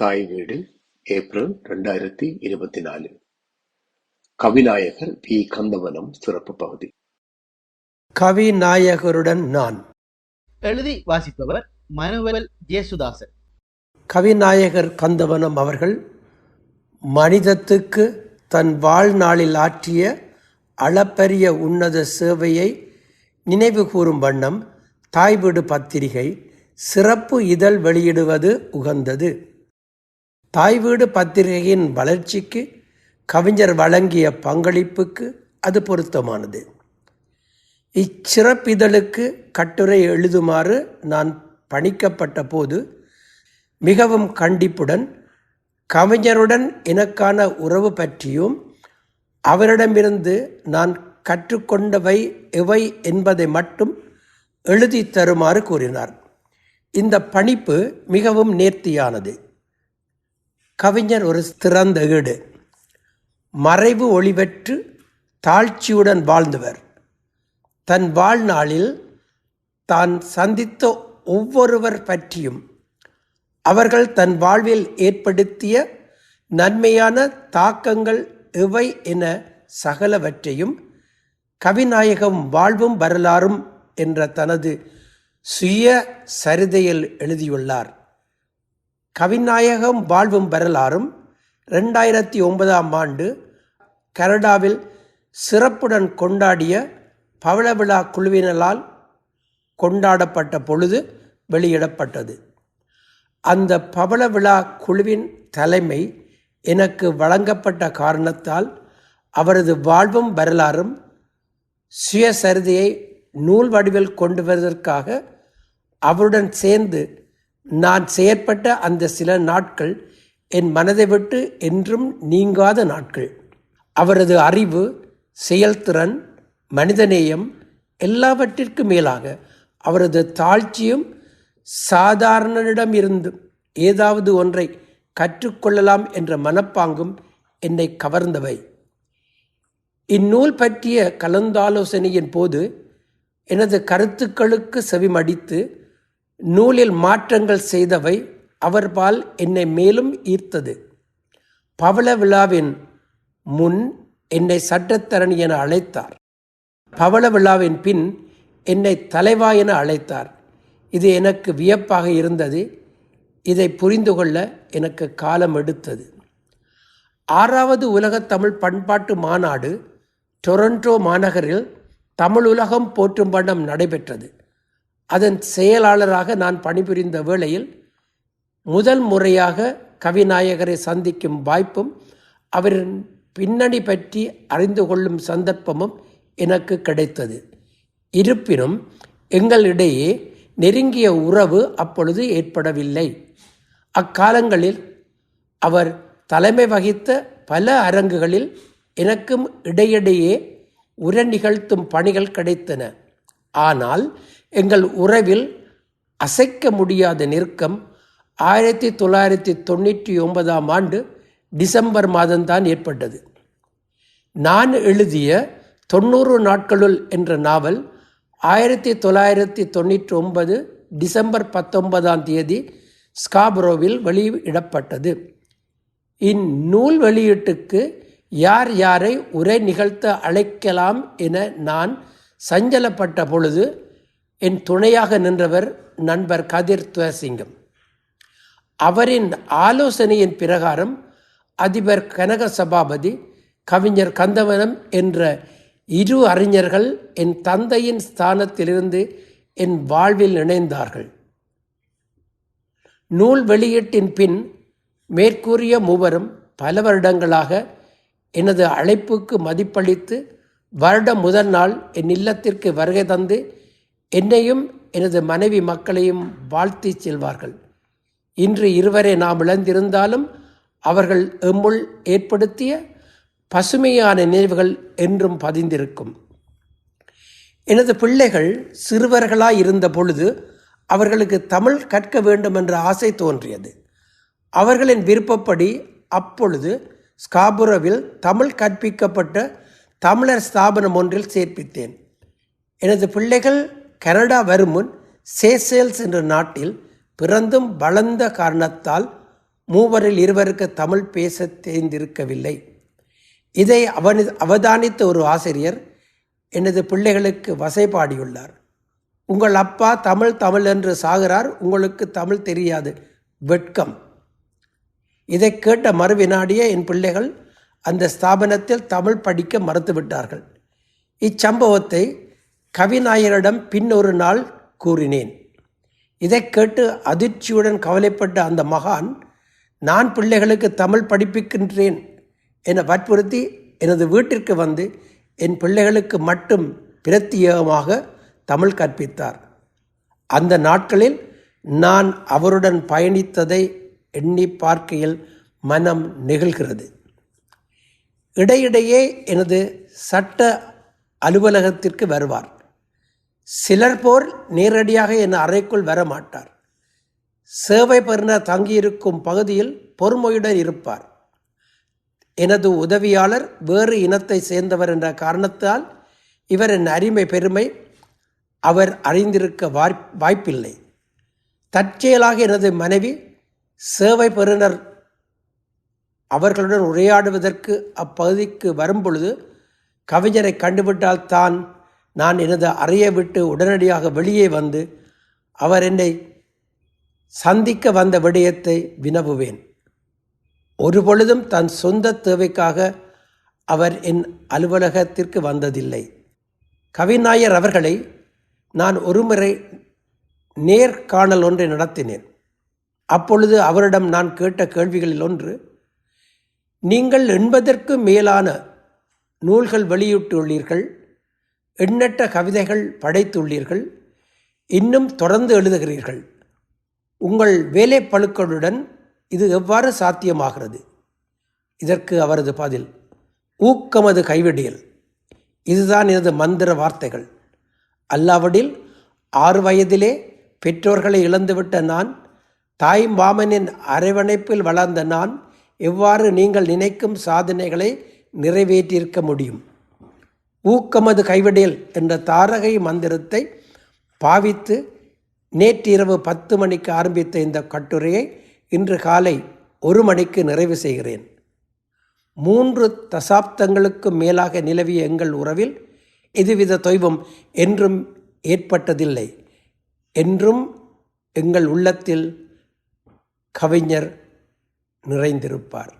தாய் வீடு ஏப்ரல் ரெண்டாயிரத்தி இருபத்தி நாலு. கவிநாயகர் வி கந்தவனம் சிறப்பு பகுதி. கவிநாயகருடன் நான். எழுதி வாசிப்பவர் மனுவல் ஜேசுதாசன். கவிநாயகர் கந்தவனம் அவர்கள் மனிதத்துக்கு தன் வாழ்நாளில் ஆற்றிய அளப்பரிய உன்னத சேவையை நினைவு கூறும் வண்ணம் தாய்வீடு பத்திரிகை சிறப்பு இதழ் வெளியிடுவது உகந்தது. தாய் வீடு பத்திரிகையின் வளர்ச்சிக்கு கவிஞர் வழங்கிய பங்களிப்புக்கு அது பொருத்தமானது. இச்சிறப்பிதழுக்கு கட்டுரை எழுதுமாறு நான் பணிக்கப்பட்ட போது மிகவும் கண்டிப்புடன் கவிஞருடன் எனக்கான உறவு பற்றியும் அவரிடமிருந்து நான் கற்றுக்கொண்டவை எவை என்பதை மட்டும் எழுதி தருமாறு கூறினார். இந்த பணிப்பு மிகவும் நேர்த்தியானது. கவிஞர் ஒரு திறந்த ஈடு. மறைவு ஒளிவற்று தாழ்ச்சியுடன் வாழ்ந்தவர். தன் வாழ்நாளில் தான் சந்தித்த ஒவ்வொருவர் பற்றியும் அவர்கள் தன் வாழ்வில் ஏற்படுத்திய நன்மையான தாக்கங்கள் எவை என சகலவற்றையும் கவிநாயகம் வாழ்வும் வரலாறும் என்ற தனது சுய சரிதையில் எழுதியுள்ளார். கவிநாயகம் வாழ்வும் வரலாறும் ரெண்டாயிரத்தி ஒன்பதாம் ஆண்டு கனடாவில் சிறப்புடன் கொண்டாடிய பவள விழா குழுவினரால் கொண்டாடப்பட்ட பொழுது வெளியிடப்பட்டது. அந்த பவள விழா குழுவின் தலைமை எனக்கு வழங்கப்பட்ட காரணத்தால் அவரது வாழ்வும் வரலாறும் சுயசரிதையை நூல் வடிவில் கொண்டு வருவதற்காக அவருடன் சேர்ந்து நான் செயற்பட்ட அந்த சில நாட்கள் என் மனதை விட்டு என்றும் நீங்காத நாட்கள். அவரது அறிவு செயல்திறன் மனிதநேயம் எல்லாவற்றிற்கும் மேலாக அவரது தாழ்ச்சியும் சாதாரணனிடமிருந்து ஏதாவது ஒன்றை கற்றுக்கொள்ளலாம் என்ற மனப்பாங்கும் என்னை கவர்ந்தவை. இந்நூல் பற்றிய கலந்தாலோசனையின் போது எனது கருத்துக்களுக்கு செவிமடித்து நூலில் மாற்றங்கள் செய்தவை அவர்பால் என்னை மேலும் ஈர்த்தது. பவள விழாவின் முன் என்னை சட்டத்தரணி என அழைத்தார். பவள விழாவின் பின் என்னை தலைவா என அழைத்தார். இது எனக்கு வியப்பாக இருந்தது. இதை புரிந்து கொள்ள எனக்கு காலம் எடுத்தது. ஆறாவது உலக தமிழ் பண்பாட்டு மாநாடு டொரண்டோ மாநகரில் தமிழ் உலகம் போற்றும் வண்ணம் நடைபெற்றது. அதன் செயலாளராக நான் பணிபுரிந்த வேளையில் முதல் முறையாக கவிநாயகரை சந்திக்கும் வாய்ப்பும் அவரின் பின்னணி பற்றி அறிந்து கொள்ளும் சந்தர்ப்பமும் எனக்கு கிடைத்தது. இருப்பினும் எங்களிடையே நெருங்கிய உறவு அப்பொழுது ஏற்படவில்லை. அக்காலங்களில் அவர் தலைமை வகித்த பல அரங்குகளில் எனக்கும் இடையிடையே உரை நிகழ்த்தும் பணிகள் கிடைத்தன. ஆனால் எங்கள் உறவில் அசைக்க முடியாத நெருக்கம் ஆயிரத்தி தொள்ளாயிரத்தி தொண்ணூற்றி ஒன்பதாம் ஆண்டு டிசம்பர் மாதம்தான் ஏற்பட்டது. நான் எழுதிய தொண்ணூறு நாட்களுள் என்ற நாவல் ஆயிரத்தி தொள்ளாயிரத்தி தொண்ணூற்றி ஒன்பது டிசம்பர் பத்தொன்பதாம் தேதி ஸ்காப்ரோவில் வெளியிடப்பட்டது. இந்நூல் வெளியீட்டுக்கு யார் யாரை உரை நிகழ்த்த அழைக்கலாம் என நான் சஞ்சலப்பட்ட பொழுது என் துணையாக நின்றவர் நண்பர் கதிர் துவசிங்கம். அவரின் ஆலோசனையின் பிரகாரம் அதிபர் கனக சபாபதி கவிஞர் கந்தவனம் என்ற இரு அறிஞர்கள் என் தந்தையின் ஸ்தானத்திலிருந்து என் வாழ்வில் இணைந்தார்கள். நூல் வெளியீட்டின் பின் மேற்கூறிய மூவரும் பல வருடங்களாக எனது அழைப்புக்கு மதிப்பளித்து வருடம் முதல் நாள் என் இல்லத்திற்கு வருகை தந்து என்னையும் எனது மனைவி மக்களையும் வாழ்த்தி செல்வார்கள். இன்று இருவரை நாம் இழந்திருந்தாலும் அவர்கள் எம்முள் ஏற்படுத்திய பசுமையான நினைவுகள் என்றும் பதிந்திருக்கும். எனது பிள்ளைகள் சிறுவர்களாய் இருந்த பொழுது அவர்களுக்கு தமிழ் கற்க வேண்டும் என்ற ஆசை தோன்றியது. அவர்களின் விருப்பப்படி அப்பொழுது ஸ்காபுரோவில் தமிழ் கற்பிக்கப்பட்ட தமிழர் ஸ்தாபனம் ஒன்றில் சேர்ப்பித்தேன். எனது பிள்ளைகள் கனடா வரும் முன் சேசேல்ஸ் என்ற நாட்டில் பிறந்தும் வளர்ந்த காரணத்தால் மூவரில் இருவருக்கு தமிழ் பேச தெரிந்திருக்கவில்லை. இதை அவனி அவதானித்த ஒரு ஆசிரியர் எனது பிள்ளைகளுக்கு வசைபாடியுள்ளார். உங்கள் அப்பா தமிழ் தமிழ் என்று சாகிறார் உங்களுக்கு தமிழ் தெரியாது. வெட்கம். இதை கேட்ட மறுவினாடியே என் பிள்ளைகள் அந்த ஸ்தாபனத்தில் தமிழ் படிக்க மறுத்துவிட்டார்கள் இச்சம்பவத்தை கவிநாயரிடம் பின் ஒரு நாள் கூறினேன். இதை கேட்டு அதிர்ச்சியுடன் கவலைப்பட்ட அந்த மகான் நான் பிள்ளைகளுக்கு தமிழ் படிப்பிக்கின்றேன் என வற்புறுத்தி எனது வீட்டிற்கு வந்து என் பிள்ளைகளுக்கு மட்டும் பிரத்யேகமாக தமிழ் கற்பித்தார். அந்த நாட்களில் நான் அவருடன் பயணித்ததை எண்ணி பார்க்கையில் மனம் நெகிழ்கிறது. இடையிடையே எனது சட்ட அலுவலகத்திற்கு வருவார். சிலர் போல் நேரடியாக என் அறைக்குள் வர மாட்டார் சேவை பெறுநர் தங்கியிருக்கும் பகுதியில் பொறுமையுடன் இருப்பார். எனது உதவியாளர் வேறு இனத்தை சேர்ந்தவர் என்ற காரணத்தால் இவர் என் அருமை பெருமை அவர் அறிந்திருக்க வாய்ப் வாய்ப்பில்லை. தற்செயலாக எனது மனைவி சேவை பெறுநர் அவர்களுடன் உரையாடுவதற்கு அப்பகுதிக்கு வரும்பொழுது கவிஞரை கண்டுவிட்டால் தான் நான் எனது அறையை விட்டு உடனடியாக வெளியே வந்து அவர் என்னை சந்திக்க வந்த விடயத்தை வினவுவேன். ஒரு பொழுதும் தன் சொந்த தேவைக்காக அவர் என் அலுவலகத்திற்கு வந்ததில்லை. கவிநாயர் அவர்களை நான் ஒருமுறை நேர்காணல் ஒன்றை நடத்தினேன். அப்பொழுது அவரிடம் நான் கேட்ட கேள்விகளில் ஒன்று நீங்கள் எண்பதற்கு மேலான நூல்கள் வெளியிட்டுள்ளீர்கள் எண்ணற்ற கவிதைகள் படைத்துள்ளீர்கள் இன்னும் தொடர்ந்து எழுதுகிறீர்கள். உங்கள் வேலைப்பழுக்களுடன் இது எவ்வாறு சாத்தியமாகிறது? இதற்கு அவரது பதில் ஊக்கமது கைவிடியல். இதுதான் எனது மந்திர வார்த்தைகள். அல்லாவிடில் ஆறு வயதிலே பெற்றோர்களை இழந்துவிட்ட நான் தாய் மாமனின் அரவணைப்பில் வளர்ந்த நான் எவ்வாறு நீங்கள் நினைக்கும் சாதனைகளை நிறைவேற்றியிருக்க முடியும்? ஊக்கமது கைவிடேல் என்ற தாரகை மந்திரத்தை பாவித்து நேற்றிரவு பத்து மணிக்கு ஆரம்பித்த இந்த கட்டுரையை இன்று காலை ஒரு மணிக்கு நிறைவு செய்கிறேன். மூன்று தசாப்தங்களுக்கு மேலாக நிலவிய எங்கள் உறவில் எதுவித தொய்வும் என்றும் ஏற்பட்டதில்லை. என்றும் எங்கள் உள்ளத்தில் கவிஞர் நிறைந்திருப்பார்